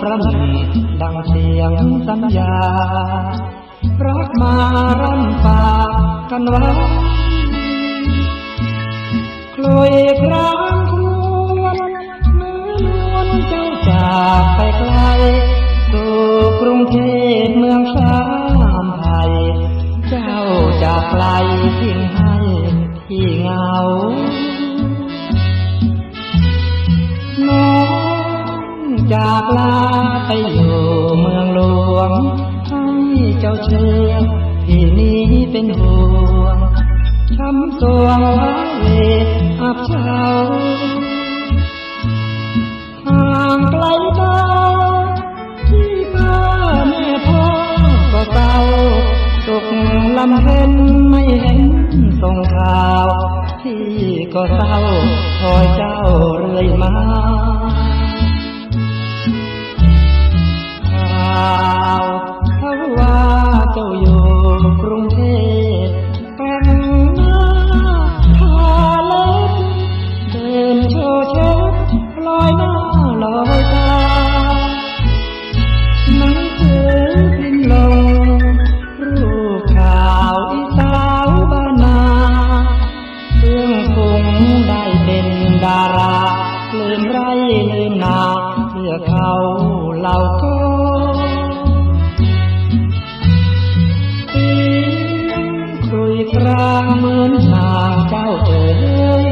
ประหนึ่งดังเสียงสัญญา รักมาร่ำฝากกันไว้คลุยครางควรเมื่อนวลเจ้าจากไปไกล สู่กรุงเทพเมืองสามไทยเจ้าจากไกลทิ้งให้ จากลาไปอยู่เมืองหลวง ให้เจ้าเชื่อที่นี้เป็นห่วงช้ำสวงว้าเหวอับเฉาห่างไกลตาที่บ้านแม่พ่อก็เศร้าสุขลำเพ็นไม่เห็นส่งข่าว ที่ก็เศร้าคอยเจ้าเรื่อยมา ลืมไรลืมนาเพื่อเขาเราก็เสียงครุยกลางเหมือนนางเจ้าเอ๋ย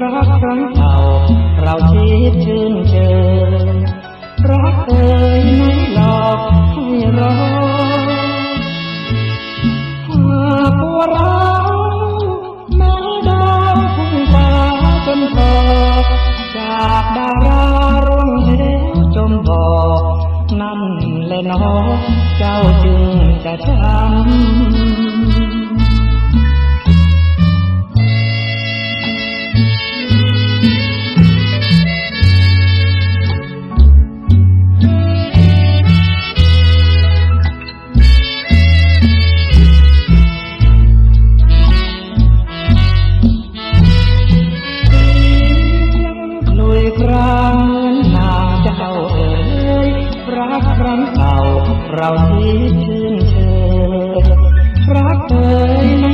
รักครั้งเก่าเราคิดชื่น นอเจ้าจึงจะช้ำ เราที่ชื่นเชยรักเอ๋ยไม่หลอ